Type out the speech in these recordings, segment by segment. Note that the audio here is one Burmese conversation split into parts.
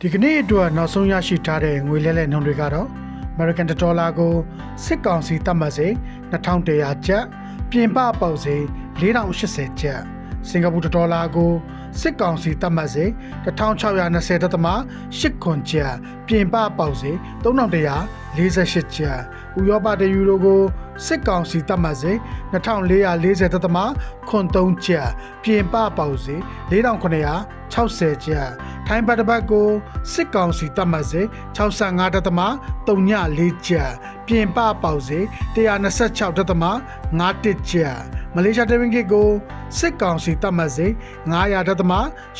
ဒီကနေ့အတွက်နောက်ဆုံးရရှိထားတဲ့ငွေလဲလှယ်နှုန်းတွေကတော့ American Dollar ကိုစစ်ကောင်စီတတ်မှတ်စေ2100ကျပ်ပြင်ပပေါက်စေ4080ကျပ်စင်ကာပူဒေါ်လာကိုစစ်ကောင်စီတတ်မှတ်စေ1620ဒသမ8ခွန်ကျပ်ပြင်ပပေါက်စေ3148ကျပ်ဥရောပတယူရိုကိုစစ်ကောင်စီတတ်မှတ်စေ2440ဒသမခွန်3ကျပ်ပြင်ပပေါက်စေ4960ကျပ် ထိုင်းဘတ်တစ်ဘတ်ကိုစစ်ကောင်စီတတ်မှတ်စေ65ဒသမ34ကျပ်ပြင်ပပေါက်စေ126ဒသမ51ကျပ်မလေးရှားတရင်ကစ်ကိုစစ်ကောင်စီတတ်မှတ်စေ900ဒသမ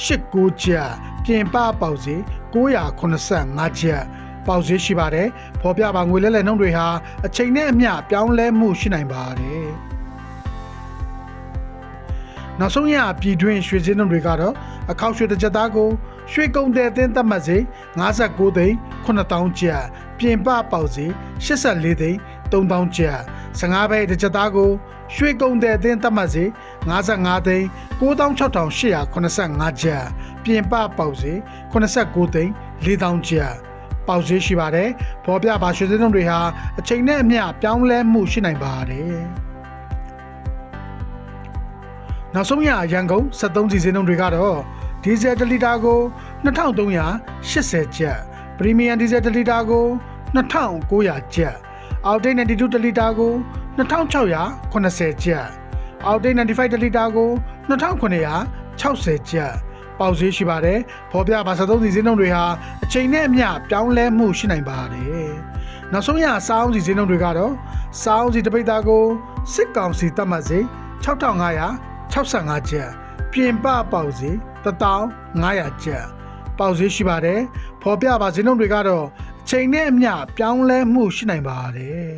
89ကျပ်ပြင်ပပေါက်စေ985ကျပ်ပေါက်ဈေးရှိပါတယ်။ဖော်ပြပါငွေလဲလှယ်နှုန်းတွေဟာအချိန်နဲ့အမျှပြောင်းလဲမှုရှိနိုင်ပါတယ်။ နောက်ဆုံးရပြည်တွင်းရွှေစင်းနှုန်းတွေကတော့အခောက်ရွှေတစ်ကြက်သားကိုရွှေကုန်တဲ့အသင်းသတ်မှတ်စေ59သိန်း9000ကျပ်ပြင်ပပေါက်စေ84သိန်း3000ကျပ်15ဘိတ်တစ်ကြက်သားကိုရွှေကုန်တဲ့အသင်းသတ်မှတ်စေ55သိန်း96,885ကျပ်ပြင်ပပေါက်စေ89သိန်း4000ကျပ်ပေါက်ဈေးရှိပါတယ်။ဖော်ပြပါရွှေစင်းနှုန်းတွေဟာအချိန်နဲ့အမျှပြောင်းလဲမှုရှိနိုင်ပါတယ်။ နောက်ဆုံးရရန်ကုန်73စီစင်းနှုန်းတွေကတော့ဒီဇယ်1လီတာကို2380ကျပ်ပရီမီယံဒီဇယ်1လီတာကို2900ကျပ်အောက်တိတ်92တလီတာကို2680ကျပ်အောက်တိတ်95တလီတာကို2960ကျပ်ပေါက်ဈေးရှိပါတယ်ဖော်ပြပါ73စီစင်းနှုန်းတွေဟာအချိန်နဲ့အမျှပြောင်းလဲမှုရှိနိုင်ပါတယ်နောက်ဆုံးရစောင်းစီစင်းနှုန်းတွေကတော့စောင်းစီတပိတ်သားကိုစစ်ကောင်စီတတ်မှတ်စေ 6565ကျပ်ပြင်ပပေါက်စီ1500ကျပ်ပေါက်ဈေးရှိပါတယ်ဖော်ပြပါဈေးနှုန်းတွေကတော့အချိန်နဲ့အမျှပြောင်းလဲမှုရှိနိုင်ပါတယ်